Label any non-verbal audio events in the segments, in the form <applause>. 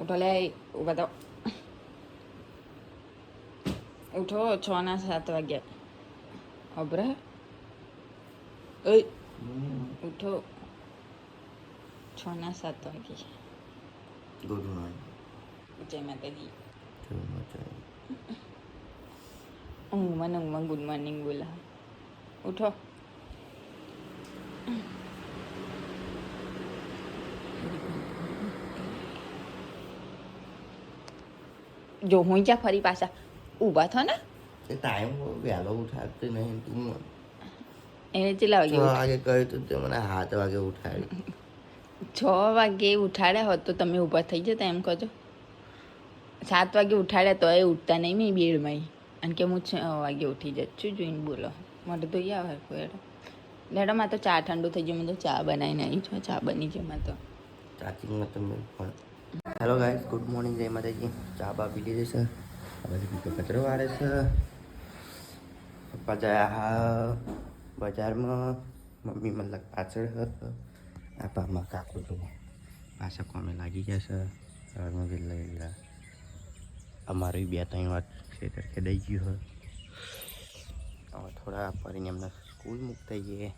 ઉઠો લે ઊભા તો ઉઠો છ ના સાત વાગ્યા ઓય ઉઠો છ ના સાત વાગે ગુડ મોર્નિંગ જય માતાજી ઊંઘમાં ને ઊંઘમાં ગુડ મોર્નિંગ બોલા ઉઠો જો હું જા ફરી પાછા ઊભા થો ને. ટાઈમ વહેલો ઉઠાડતી નહીં તું એને કેટલા વાગે વાગે કહ્યું તું તે મને સાત વાગે ઉઠાડી. છ વાગે ઉઠાડ્યા હોત તો તમે ઊભા થઈ જતા એમ કહો સાત વાગે ઉઠાડ્યા તો એ ઉઠતા નહીં મેં બેડમાં અને કે હું છ વાગે ઉઠી જત છું જોઈને બોલો? મને તો યા હોય કોઈ લેડોમાં તો ચા ઠંડુ થઈ ગયું. મેં તો ચા બનાવીને આવી છું. ચા બની છે એમાં તો. ચાચીમાં તમે પણ હેલો ગાઈસ ગુડ મોર્નિંગ જય માતાજી ચા બા પી લીધી છે બધી બીજો કચરો વાળે છે પપ્પા જયા હા બજારમાં મમ્મી મતલબ પાછળ આ પામાં કાકુ તો પાછા કોમે લાગી ગયા છે સવારમાં વહેલા વહેલા અમારું બે ત્રણ વાર ખેતર દઈ ગયું હોય હવે થોડા ફરીને એમને સ્કૂલ મૂકતા જઈએ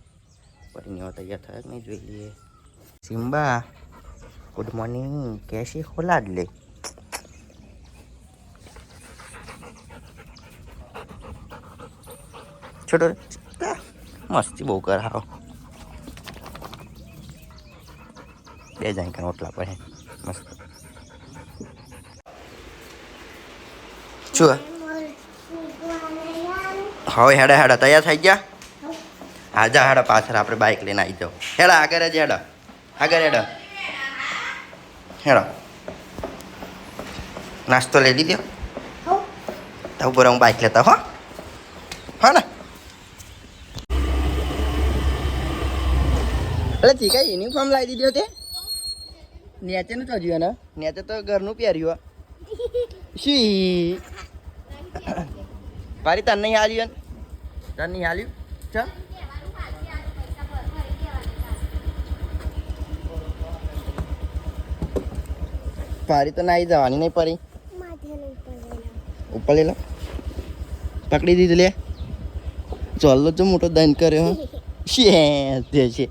ફરીને એવા તૈયાર થયા કે નહીં જોઈ લઈએ સિમ્બા ગુડ મોર્નિંગ कैसी हो लाडले छोटो रे, મસ્તી બહુ કર હાવ બે જાય કાં ઓટલા પડે મસ્ત શું હવે હેડા હેડા તૈયાર થઈ ગયા હા જા હેડા પાછળ આપણે બાઇક લઈને આવી જાઓ હેડા આગળ જ હેડા આગળ હેડા હેડો નાસ્તો લઈ લીધો તો ઉપર હું બાઇક લેતા હો હા ને એટલે ચીકા યુનિફોર્મ લાવી દીધો તે નેચે નું ચોજ્યું ને નેચે તો ઘરનું પહેર્યું શી મારી તને નહીં હાલ્યું તને નહીં હાલ્યું ચાલ પારી તો નાઈ જવાની નહીં પરી? ઉપર લેલો પકડી દીધું લે. ચોલ્લો જો મોટો દંડ કર્યો હો. તે છે.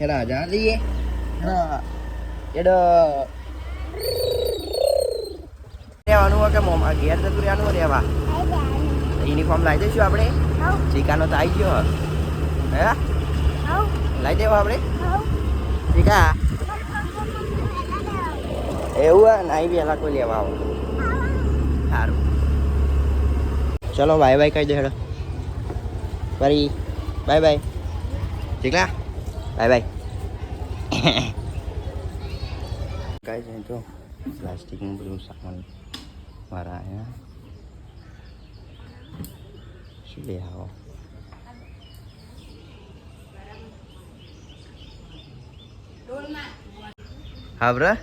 હેડા જા લઈએ. એડો રહેવાનું હોય કે મોમાં? ઘેર જતું રહેવાનું રહેવા. યુનિફોર્મ લાવી દઈશું આપણે. ચીકાનો તો આવી ગયો હે. લાવી દેવો આપણે? ચીકા. એવું હે નાઈ પહેલા કોઈ લેવા આવો. સારું ચલો બાય બાય કહી દે હેડો. ફરી. બાય બાય ચીકલા બાય બાય કાંઈ છે તો? પ્લાસ્ટિકનું બધું સામાન મારા અહીંયા. શું લે આવો? હા બ્ર હા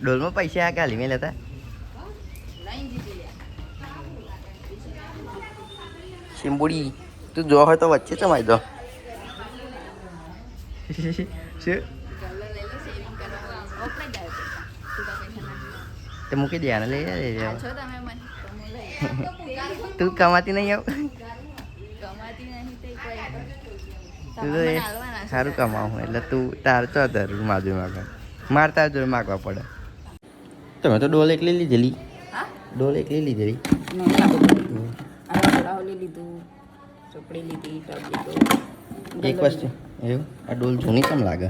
ડોલમાં પૈસા આ કાલી મેં લેતા શિંબુડી તું જો હોય તો વચ્ચે ચમાઈ દો શું તે મૂકી દે આને લઈ લે લઈ લે છો તમે મને તો હું લઈ તું કમાતી નહીં આવ ગમાતી નહીં તે કોઈ તું તો એ સારું કમાવું એટલે તું તાર તો તારું માજુ માગે માર તાર જોડે માગવા પડે. તમે તો ડોલ એકલી લીધેલી. ડોલ એકલી લીધેલી. એક વસ્તુ. એવું? આ ડોલ જૂની કેમ લાગે?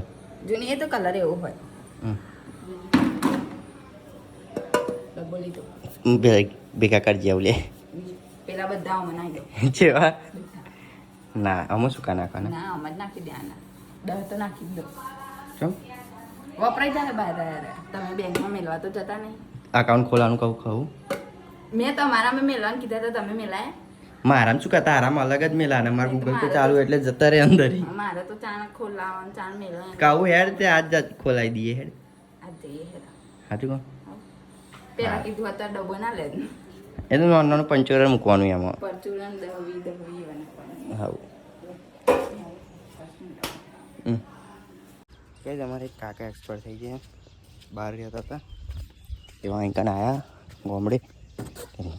જૂની એ તો કલર એવો હોય. ભેગા કરજે આવું લે. પેલા બધા મનાઈ નાખી જેવા? ના આમાં શું કા નાખવાના ના આમ જ નાખી દે આના દહ તો નાખી દો. ચમ વપરાઈ જાય બહાર તમે બેંકમાં મેળવા તો જતા નહીં. અકાઉન્ટ ખોલવાનું કહું કહું? મેં તમારામાં મેળવાનું કીધા તો તમે મેળાય મારામાં શું કહેતા? આરામ અલગ જ મેલા ને મારું ગૂગલ પે ચાલુ એટલે જતા રહે અંદર મારે તો ચાણ ખોલાવાનું ચાણ મેળવાનું કહું હેડ તે આજ જ ખોલાવી દઈએ હેડ. આજ જઈએ હેડ. સાચું કહું? પેલા કીધું હતા ડબ્બો ના લે એ તો નાનું નાનું પંચોર મૂકવાનું એમાં. પરચુરણ દહવી દહવી હા કે અમારે એક કાકા એક્સપર્ટ થઈ ગયા. બહાર રહેતા હતા એવા અહીં કને આવ્યા ગોમડે.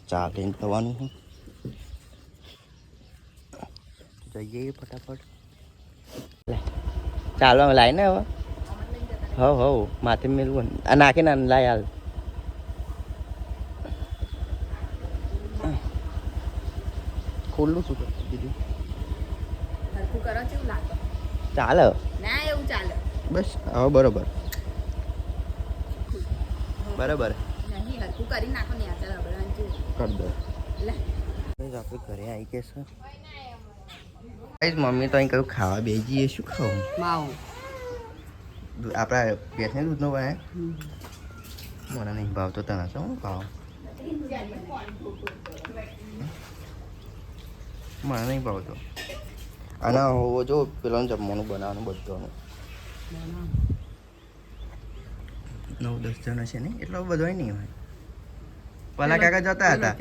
ચા લઈને થવાનું છે. જઈએ ફટાફટ. લે, ચાલો હવે લાઈને હવે હવ હવ માથે મેળવું આ નાખી ના લાય હાલ. ખોલું શું કરું દીદી ચાલે ના એવું ચાલે. બસ હવે બરોબર. બરાબર. નહીં કરી નાખો ને યાર રબડા કરી દો. આપણે ઘરે આવી ગયા છે. મમ્મી તો અહીં કયું ખાવા બે જઈએ શું ખાવું? માવ. આપણા ભેંસને દૂધનો બને મને નહીં ભાવતો તને શું ભાવ મને નહીં ભાવતો. અને હોવો જો પેલાનું જમવાનું બનાવવાનું બધું નવ દસ જણ છે નહીં એટલો બધો નહીં હોય. પેલા કાકા જતા હતા.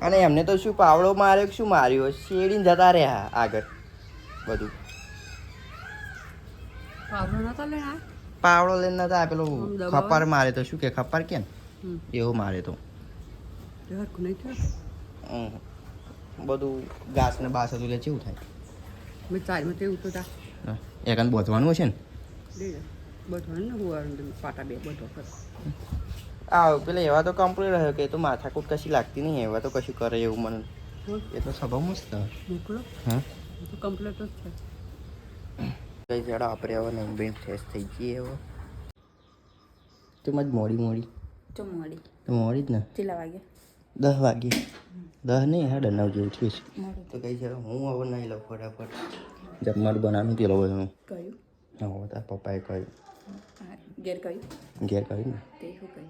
અને એમને તો શું પાવડો માર્યો કે શું માર્યો? શેડીને જતા રહ્યા આગળ બધું. પાવડો લઈને નતા પેલો આમ મારે તો શું કે ખપાર કેમ એવો એવું મારે તો. બધું ઘાસ ને બાસ હતું એટલે કેવું થાય? મેં ચારમાં તે ઉતો તા. એકાંત બોધવાનું હશે ને? આ પેલા એવા તો કમ્પ્લીટ રહ્યો કે એ તો માથાકૂટ કશી લાગતી નહીં એવા તો કશું કરે એવું મને. એ તો સ્વભાવ મસ્ત હા? તો કમ્પ્લીટ જ છે. કઈ જરા આપણે હવે નહીં બેન ફ્રેશ થઈ જઈએ હવે તો મજ મોડી મોડી. તો મોડી. તો મોડી જ ને? કેટલા વાગે? દસ વાગે. દસ નહીં હા નવ જેવું થયું છે. તો કઈ જરા હું હવે નહીં લઉં ફટાફટ. જમવાનું બનાવવાનું પેલો બધું. કયું? હવે તાર પપ્પાએ કહ્યું. ઘેર કહ્યું ઘેર કહ્યું ને? તે શું કહ્યું?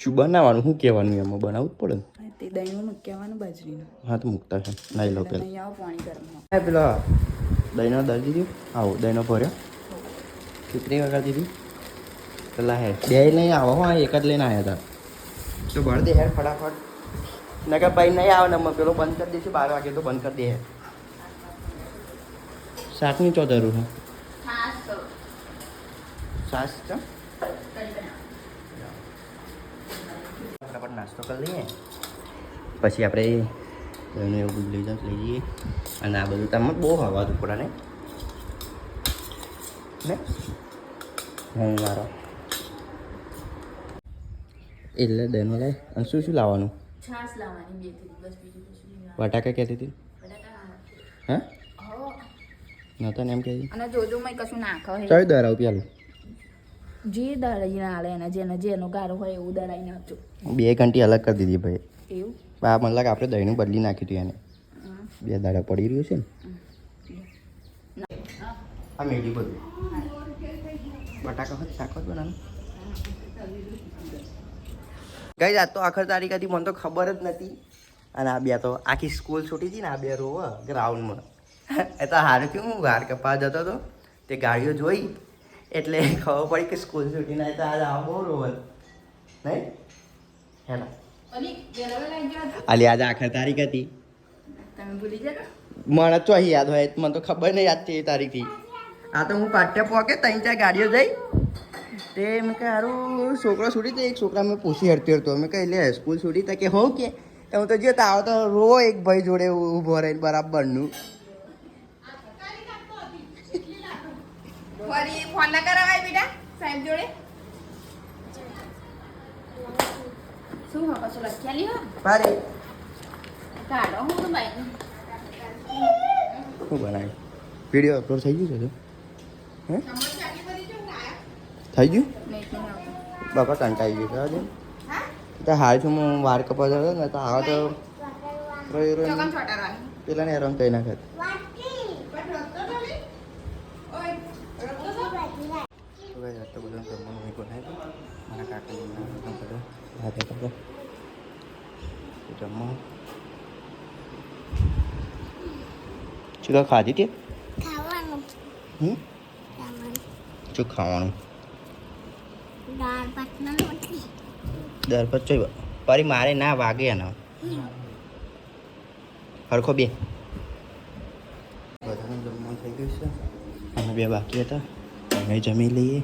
શું બનાવવાનું? શું કહેવાનું એમાં? બનાવવું જ પડે તે દહીંમાં મૂકવાનું બાજરીનું. હા તો મૂકતા છે. નહીં લો પેલા. આવો પાણી ગરમ હા પેલા દહીંનો દળ દીધું. આવો દહીંનો ભર્યો. કેટલી વગર દીધી? પેલા હે બે નહીં આવો હા એક જ લઈને આવ્યા હતા તો ભર દે હેર ફટાફટ. નગર ભાઈ નહીં આવે ને અમે પેલો બંધ કરી દઈશું બાર વાગે તો બંધ કરી દે હેર શાકની ચો જરૂર છે સાસ છે ફટાફટ નાસ્તો કરી લઈએ. પછી આપણે એનું એવું બધું લઈ જાઉં લઈ જઈએ. અને આ બધું તમે બહુ હવા ઉપડા ને. હું મારો. એટલે દહીંનો લાય. અને શું શું લાવવાનું? છાશ લાવવાની બે બસ બીજું બટાકા કહેતી હતી? હા? હો તો ને એમ કે અને જોજો મેં કશું નાખો હે? ચાલ દરાવ પેલું જે દળાઈને હાલે ને જેને જેનો ગારો હોય એવું દરાઈ નાખજો બે ઘંટી અલગ કરી દીધી ભાઈ. એવું? બા મને લાગે આપણે દહીંનું બદલી નાખ્યું હતું એને. બે દાડા પડી રહ્યું છે ને. આ મેડી બધું. બટાકા હોય શાક હોત બનાવું ગઈ આજ તો આખર તારીખ હતી મને તો ખબર જ નથી. અને આ બે તો આખી સ્કૂલ છૂટી હતી ને આ બે રોવ ગ્રાઉન્ડમાં. એ તો હારું કે હું વાર કપા જતો હતો. તે ગાડીઓ જોઈ એટલે ખબર પડી કે સ્કૂલ છૂટી ના તો આજ આવો બહુ રોવલ. નહીં? હેલો. ગયો આલી આજે આખર તારીખ હતી. તમે ભૂલી જતા મને તો અહીં યાદ હોય મને તો ખબર નહીં યાદ છે એ તારીખથી. આ તો હું પાટ્યા પોકે ત્રણ ચાર ગાડીઓ જઈ. તે મેં કહે સારું છોકરો છૂટી તો એક છોકરા મેં પૂછી હરતી હતો મેં કહે લે સ્કૂલ છૂટી તો કે હો કે? હું તો જો આવો તો રો એક ભાઈ જોડે ઊભો રહીને બરાબરનું ફરી ફોન ના કરાવાય બેટા સાહેબ જોડે? શું હા કશું લખ્યા લ્યો પારે કાઢો હું તો ભાઈ. શું બનાવ્યું? વીડિયો અપલોડ થઈ ગયું છે હે? થઈ ગયું? બાપા કંટાઈ ગયું છે આજે. તો હાલ છું હું વાર કપા જતો ને તો આવા તો રોઈ રોઈ પેલા ને હેરાન કરી નાખે. શું કા? ખાધી તે હમ શું ખાવાનું. દાળ ભાત પરી મારે ના વાગે એનો. હરખો બે. બધાને જમવાનું થઈ ગયું છે. અમે બે બાકી હતા. અમે જમી લઈએ.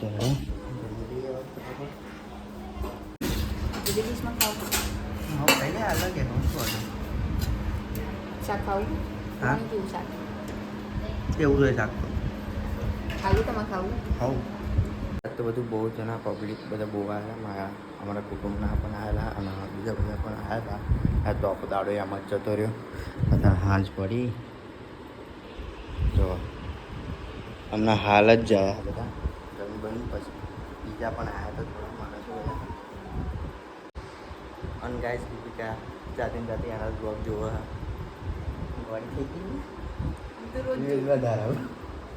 ચાલો શાક ખાવું? હા. મને કેવું શાક? ખાવું તમારે ખાવું? હવ તો બધું બહુ જણા પબ્લિક બધા બહુ આવ્યા મારા અમારા કુટુંબના પણ આવેલા અને બીજા બધા પણ આવ્યા હતા. આ તો આખો દાડો એમ જ જતો રહ્યો. બધા હાંજ પડી. જો અમને હાલ જ જાય બધા. જમી બની પછી બીજા પણ આવ્યા હતા થોડા માણસો બધા. અને ગાઈસ દીપિકા જાતે જાતે એના બ્લોગ જોવા ગોળી થઈ ગઈ વધારે આવે.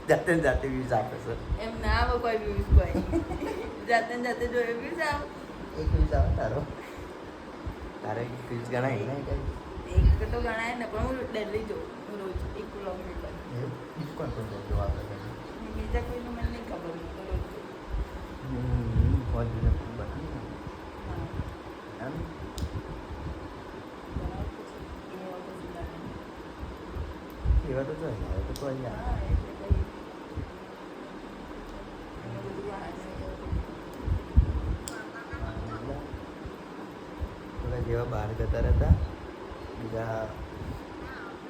જાતે ને જાતે વ્યૂઝ આપે છે. એમ ના આવે કોઈ વ્યૂઝ કોઈ. જાતે ને જાતે જોયો વ્યૂઝ આવે. એક વ્યૂઝ આવે તારો. તારે એક વ્યૂઝ ગણાય ને કઈ? એક તો ગણાય ને પણ હું ડેલી જોઉં રોજ એક વ્લોગ કરું. બીજું કોણ કોણ જોવા આપણે બીજા કોઈનું મને નહીં ખબર હું રોજ જોઉં. થોડા જેવા બહાર જતા રહેતા બીજા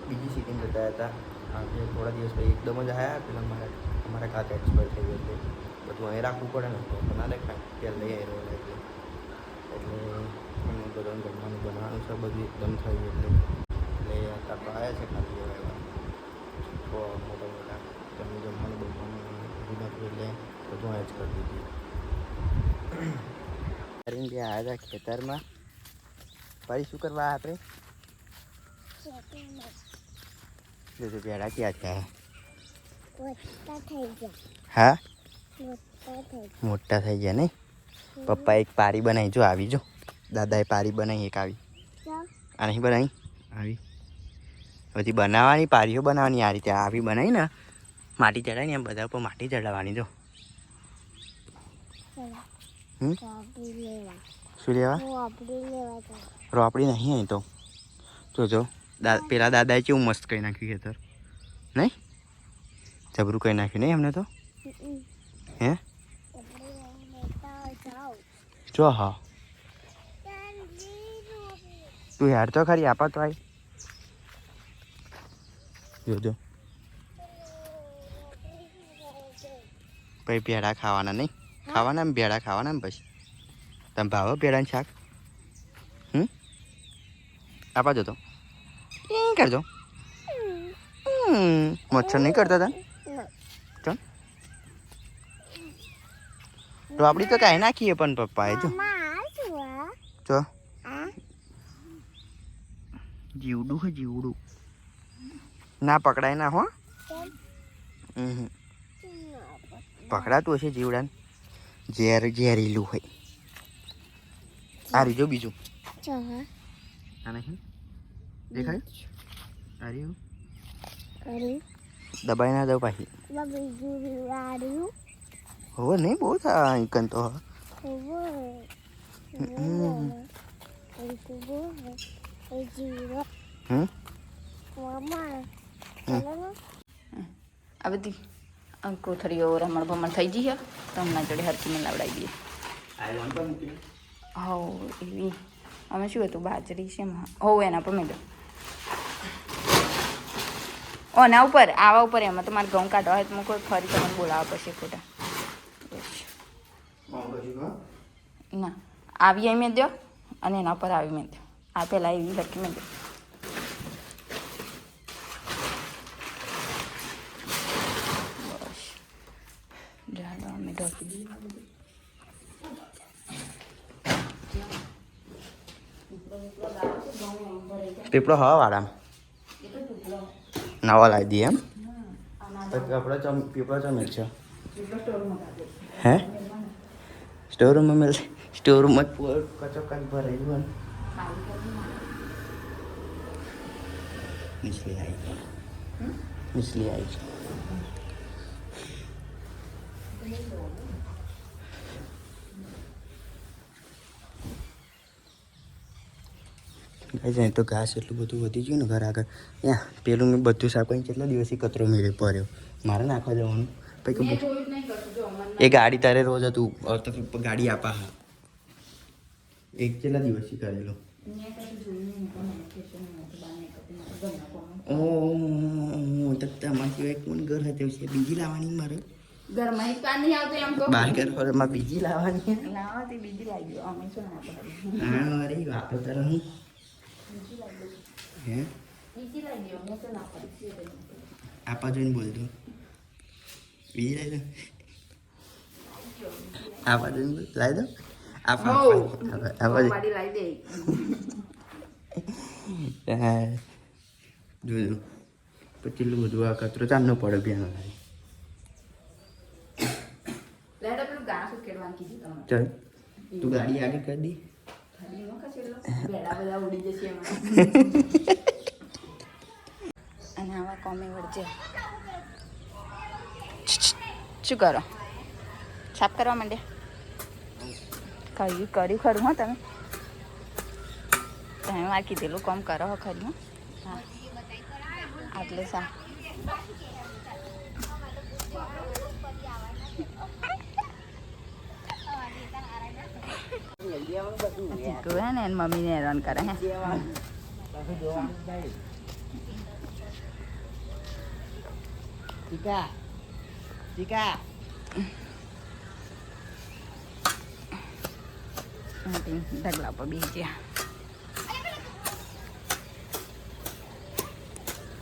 બીજી સિટીમાં જતા હતા આજે થોડા દિવસ પછી એકદમ જ આવ્યા પેલા મારા અમારા કાકા એક્સપર્ટ થઈ ગયો એટલે બધું અહીં રાખવું પડે ને તો ના દેખાય ત્યાં લઈ આવ્યો એટલે એટલે એમનું બધાનું જમવાનું બનાવવાનું છે બધું એકદમ થયું એટલે એટલે તો આવ્યા છે ખાલી એવા એવા બહુ મોટા મોટા તમને જમવાનું બમવાનું બધું નહોતું એટલે બધું અહીં જ કરી દીધું કરીને જે આવ્યા હતા ખેતરમાં ફરી શું કરવા આપણે જો તો પેડા ક્યાં થયા મોટા થઈ ગયા હા મોટા થઈ મોટા થઈ ગયા નહીં પપ્પા એક પારી બનાવી જો આવી જો દાદાએ પારી બનાવી એક આવી ગયા આ નહીં બનાવી આવી બધી બનાવવાની, પારીઓ બનાવવાની, આ રીતે આવી બનાવીને માટી ચડાવી ને એમ બધા ઉપર માટી ચડાવવાની જો. શું લેવા? રોપડી નહીં અહીં તો. તો જો પેલા દાદાએ કેવું મસ્ત કરી નાખ્યું ખેતર. નહીં? જબરું કરી નાખ્યું નહીં એમને તો? હે? જો હા. તું યાર તો ખરી આપા તો આવી જોજો પછી પેડા ખાવાના નહીં? ખાવાના પેડા ખાવાના ને પછી? તમે ભાવો પેડાનું શાક? હમ? આપા જો તો. ઈ કરજો. મચ્છર નહીં કરતા તા? ચલ રોપડી તો કાંઈ નાખીએ પણ પપ્પાએ જો. જો જીવડું હે જીવડું. ના પકડાય ના હો. પકડાતું હશે જીવડાને. ઝેર ઝેરીલું હોય. આ રીજો બીજું. દેખાય? આર્યું દબાઈ ના દઉં પાછી. હો નહીં બહુ થાય કંઈ તો. હમ. આ બધી કોથળીઓ રમણ ભમણ થઈ ગઈ તો હમણાં જોડે હરકીને લાવડાવી દઈએ હોવ એવી. અમે શું હતું? બાજરી છે હોવ એના પર મેં ઓ ના ઉપર આવા ઉપર એમાં તમારે ઘઉં કાઢવા હોય તો કોઈ ફરી તમને બોલાવવા પડશે ખોટા ના આવી મેં દો અને એના પર આવી મેં દો. આ પહેલાં એવી હરકી મેં દો બસ ચાલો અમે ઢોકી દઈએ આ બધું. પીપળો હવા વાળા નવા લાવી દઈએ એમ. આપણે ચમ પીપળો ચમેલ છે. હે? સ્ટોરરૂમમાં સ્ટોરૂમમાં જ કચો કચ ભરાયેલું નીચલી આવી ગઈ. નીચલી આવી ગઈ. જાય તો ઘાસ એટલું બધું વધી ગયું ને ઘર આગળ ત્યાં પેલું મેં બધું સાફ કરીને કેટલા દિવસથી કચરો મેળે પડ્યો મારે નાખવા જવાનું પછી એ ગાડી તારે રોજ હતું તો ગાડી આપા હા એક કેટલા દિવસથી કરેલો ઓ કશું એક પણ તમારા ઘર હતું છે બીજી લાવવાની મારે ઘરમાં એક નહીં આવતો એમ કહો. બાર ઘર બીજી લાવવાની લાવવાથી બીજી લાવી અમે શું ના અરે વાતો તારે હું હે? બીજી લાવી અમે શું ના પાડીએ? આપા જોઈને બોલતો બીજી લાવી દો. આપા જોઈને લાવી દો. આપા. આપા લાવી દે. જોયું પછી બધું આ કચરો ચાંદનો પડે બે લાવી લેડો પેલું ઘાસ ઉકેડવાનું કીધું તમને ચાલ, તું ગાડી આગળ કરી દી. અને આવા કોમે વળજે. શું કરો? સાફ કરવા માંડે? કયું કર્યું ખરું હો તમે? તમે આ કીધેલું કોમ કરો ખરું હો. આટલે સા તું હે ને એની મમ્મીને હેરાન કરે હે. ટીકા ટીકા. ઢગલા પર બી ગયા.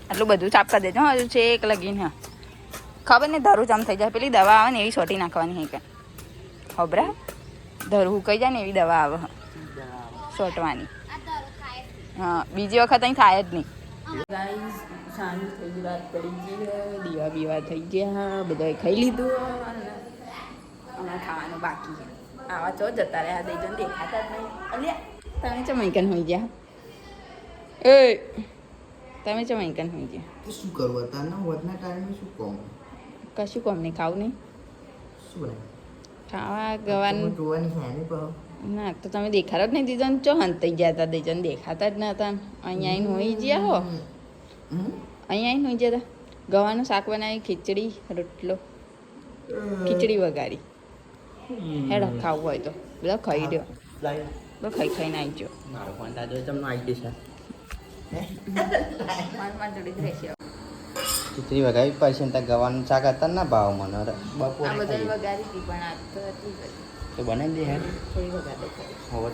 આટલું બધું સાફ કરી દેજો હજુ છે એક લગીને હા. ખબર ને ધારું જામ થઈ જાય. પેલી દવા આવે ને એવી સોટી નાખવાની હે કે. ખબરા? ધરું ઉકાઈ જાય ને એવી દવા આવે. સોટવાની હા બીજી વખત અહીં થાય જ નહીં. સાંજ થઈ ગઈ પડી ગઈ દીવા બીવા થઈ ગયા બધાએ ખાઈ લીધું. અમારે ખાવાનું બાકી છે. આવા ચો જતા રહ્યા દઈ જણ દેખાતા જ નહીં. અલ્યા તમે ચમૈકન હોઈ ગયા? એ તમે ચમ અહીંકન હોઈ ગયા. શું કરવા તારના વધના ટાઈમે શું કોમ કશું કોમ નહીં ખાવું નહીં. શું ખાવા ગવાનું. જોવાની છે ને પણ ના તો તમે દેખાડો જ નહીં દીધો ને ચો હંતાઈ ગયા હતા દઈ દેખાતા જ નતા અહીંયા આવીને હોઈ ગયા હો. અહીંયા આવીને હોઈ ગયા હતા ગવાનું શાક બનાવી ખીચડી રોટલો. ખીચડી વગાડી હેડો ખાવું હોય તો. બધા ખાઈ દો બધો ખાઈ ખાઈને આવી જાઓ. મારો ફોન દાદો તમને આવી જશે માર માર જોડે જ રહેશે ખીચડી વગાવી પછી ત્યાં ગવાનું શાક હતા ના ભાવ મને આ તો બનાવી દે હવે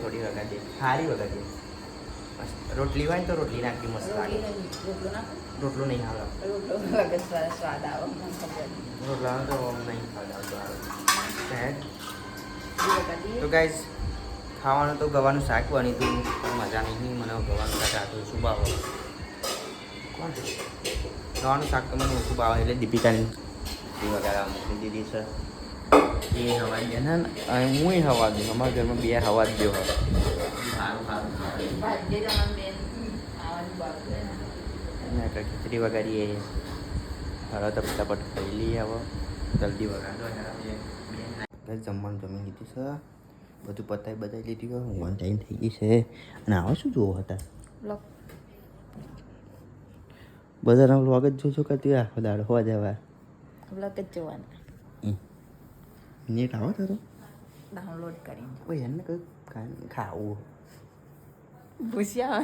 થોડી વગાડી દે. સારી વગાડી દે. રોટલી હોય ને તો રોટલી નાખી મસ્ત રોટલો. નહીં આવે રોટલો તો નહીં વગાડીએ. તો ગાઈઝ ખાવાનું તો ગવાનું શાક બની હતું મજા નહીં મને ગવાનું શાક આતું શું ભાવ કોણ ગવાનું શાક તો મને ઓછું ભાવે એટલે દીપિકાની વગેરે મૂકી દીધી છે એ હવા દે ને હું હવા દઉં અમારા ઘરમાં બે હવા જ દો હવે ખીચડી વગાડીએ હવે તો ફટાફટ ખાઈ લઈએ હવે જલ્દી વગાડો બેન જમવાનું જમી લીધું છે બધું પતાવી બતાવી લીધું હોય ઊંઘવાનું થઈ ગઈ છે અને આવા શું જોવો હતા બધાના વ્લોગ જ જોજો કરતી આખો દાડો હોવા જવા. વ્લોગ જ જોવાના. નેટ આવો તારો. ડાઉનલોડ કરીને. કોઈ એને કઈ ખાવું. ભૂસ્યા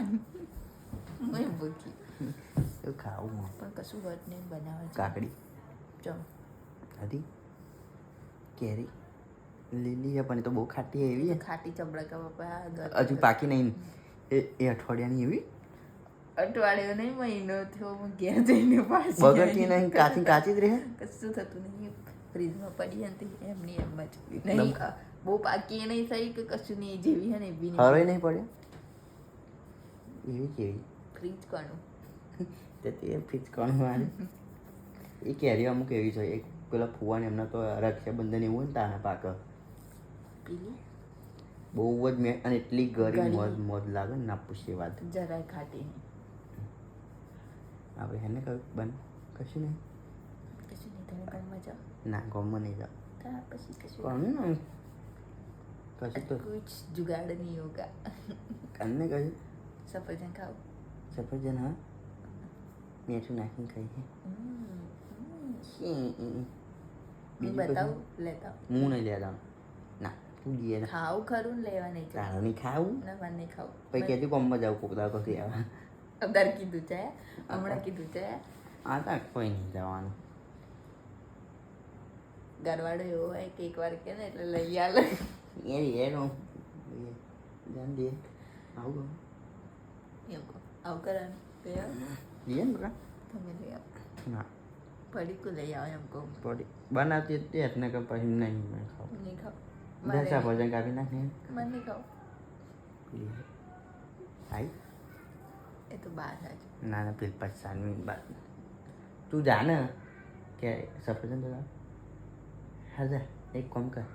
મેં ભૂખી તો ખાવું. પણ કશું વર્ત નહીં બનાવે કાકડી. ચમ હતી કેરી. લીલી છે પણ તો બહુ ખાટી એવી ખાટી ચબડકા બાપા હજુ પાકી નહીં એ એ અઠવાડિયાની એવી? અઠવાડિયો નહીં મહિનો થયો હું ઘેર જઈને પાછી બગડતી નહીં કાચી કાચી જ રહે? કશું થતું નહીં. ફ્રીજમાં પડી હતી એમની એમ જ. નહીં બહુ પાકી નહીં થઈ કે કશું નહીં જેવી હે ને એવી હવે નહીં. નહીં પડ્યા એવી કેવી ફ્રીજ કોનું? તે તે ફ્રીજ કોણ મારે? એ કેરી અમુક એવી છે એક પેલા ફુવાને એમના તો રક્ષાબંધન એવું હોય ને તાના પાક. પીલી બહુ જ મેં અને એટલી ગરી મોજ મોજ લાગે ને ના પૂછે વાત. જરાય ખાટી નહીં. આપણે હેને કહ્યું બન કશું નહીં કશું નહીં તમે ઘરમાં જાઓ ના ગમમાં નહીં જાવ ત્યાર પછી કશું કોણ કશું તો કુછ જુગાડ નહીં હોગા કને કહ્યું સફરજન ખાવું સફરજન હા મીઠું નાખીને ખાઈએ બીજું બતાવું લેતા? હું નહીં લેતા ના તું લઈએ ખાવું ખરું લેવા નહીં તારે નહીં ખાવું ના મને નહીં ખાવું પછી કહેતી કોમમાં જાવ કોક દાડો કથી આવે અગર કીધું છે હમણાં કીધું છે. આ તા કોઈ નહીં જવાનું. ઘરવાળો એવો હોય કે એક વાર કે ને એટલે લઈ આલે. એ એનો ધ્યાન દે. આવું કહો. આવું કરવાનું. તો તમે લઈ આવો. ના પડીકું લઈ આવો એમ કહું. પડી બનાવતી હતી એટલે કે પછી નહીં મેં ખાવ. નહીં ખાવ. દસા ભોજન કાપી નાખીએ. મને નહીં ખાવ. આઈ. એ તો બાર જ ના ના પેલી પાંચ બાદ તું જાને કે સફરજન તો હા જા એક કોમ કર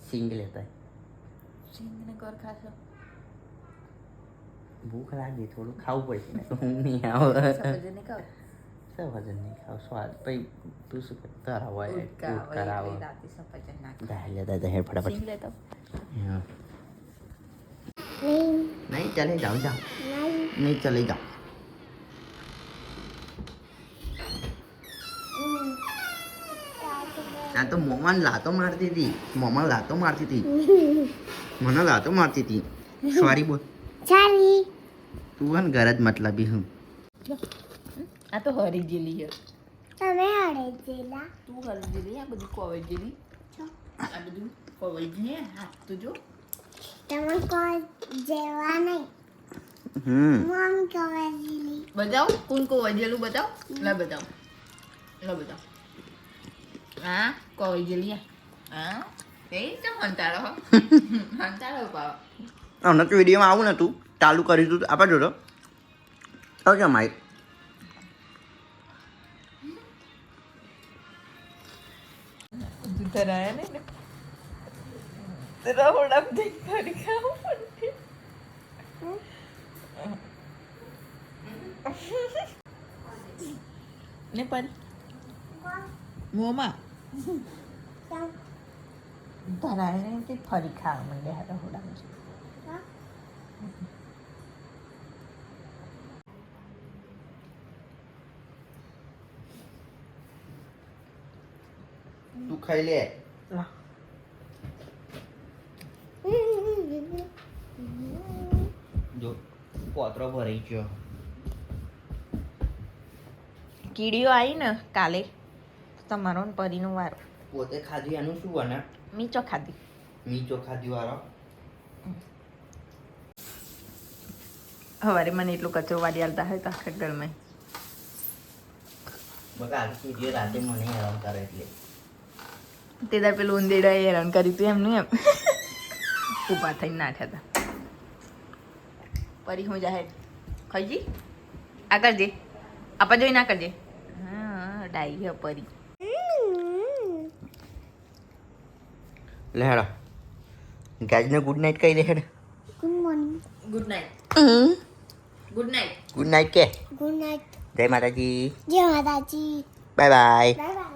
સિંગ લેતા સિંગ સિંગને કર ખાશો. ભૂખ લાગી થોડું ખાવું પડશે ને. <laughs> હું નહીં આવે. સફરજન નહીં ખાવ? સફરજન નહીં ખાવ સ્વાદ. પછી તું શું કરતા હોય એટલે રાતે સફરજન નાખ. જા લેતા જા ફટાફટ. સિંગ લેતા. હા. નહીં नहीं चले जाओ जाओ नहीं नहीं चले जाओ. આ તો મોમાં લાતો મારતી હતી મોમાં લાતો મારતી હતી મને લાતો મારતી હતી સોરી બોલ સોરી તું હન ઘર જ મતલબી હું આ તો હરી જેલી છે તમે હરી જેલા તું હરી જેલી આ બધું કોવેજ જેલી આ બધું કોવેજ ને હાથ તો જો તમે કોઈ જેવા નહીં. હમ. મમ કહે જેલી બતાવ કોણ કોવેજેલું બતાવ. લે બતાવ. લે બતાવ. હા કોવેજેલી હા એ તો હંતાડો હો. પાવ હમણાં તો વિડીયોમાં આવું ને તું ચાલુ કરી તું. આપા જોડો તો માઈ માઇક ધરાયા નહીં ને? બધી ફરી ખાવું ને પણ મોમાં ધરાય ને તે ફરી ખાવા માંડે રહોડા તું ખાઈ લે. જો પોતરો ભરાઈ ગયો. કીડીઓ આવી ને કાલે. તમારો ને પરીનો વારો. પોતે ખાધી એનું શું બને? મીચો ખાધી. મીચો ખાધી વારો. હવારે મને એટલું કચરો વાળી આવતા હોય તો આખા ઘરમાં. બકા આજે રાતે મને હેરાન કરે એટલે. તે પેલું ઉંદેડા હેરાન કરી તું એમનું એમ. <laughs> ઊભા થઈને નાઠ્યા હતા પરી હું જાહેર. ખઈજી આ કરજે. આપા જોઈ ના કરજે. હા ડાઈ હે પરી. લે હેડો ગાજને ગુડ નાઇટ કહી દે હેડ. Good morning good night good night good night કે. ગુડ નાઇટ જય માતાજી. જય માતાજી. Bye bye bye bye